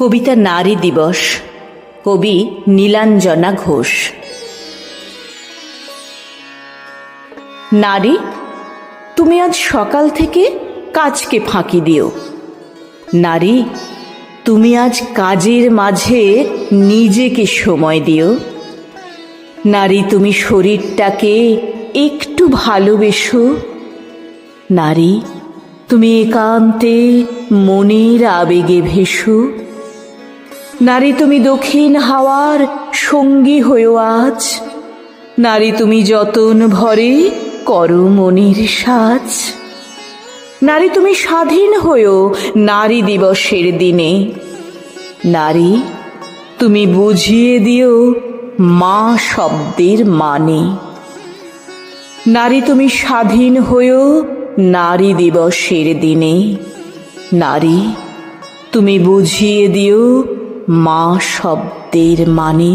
কবিতা নারী দিবস। কবি নীলাঞ্জনা ঘোষ। নারী, তুমি আজ সকাল থেকে কাজকে ফাঁকি দিও। নারী, তুমি আজ কাজের মাঝে নিজেকে সময় দিও। নারী, তুমি শরীরটাকে একটু ভালোবেসো। নারী, তুমি একান্তে মনের আবেগে ভেসো। নারী তুমি দক্ষিণ হাওয়ার সঙ্গী হয়েও আজ। নারী তুমি যতন ভরে করো মনের সাজ। নারী তুমি স্বাধীন হয়েও নারী দিবসের দিনে। নারী, তুমি বুঝিয়ে দিও মা শব্দের মানে। নারী তুমি স্বাধীন হয়েও নারী দিবসের দিনে। নারী, তুমি বুঝিয়ে দিও মা শব্দের মানে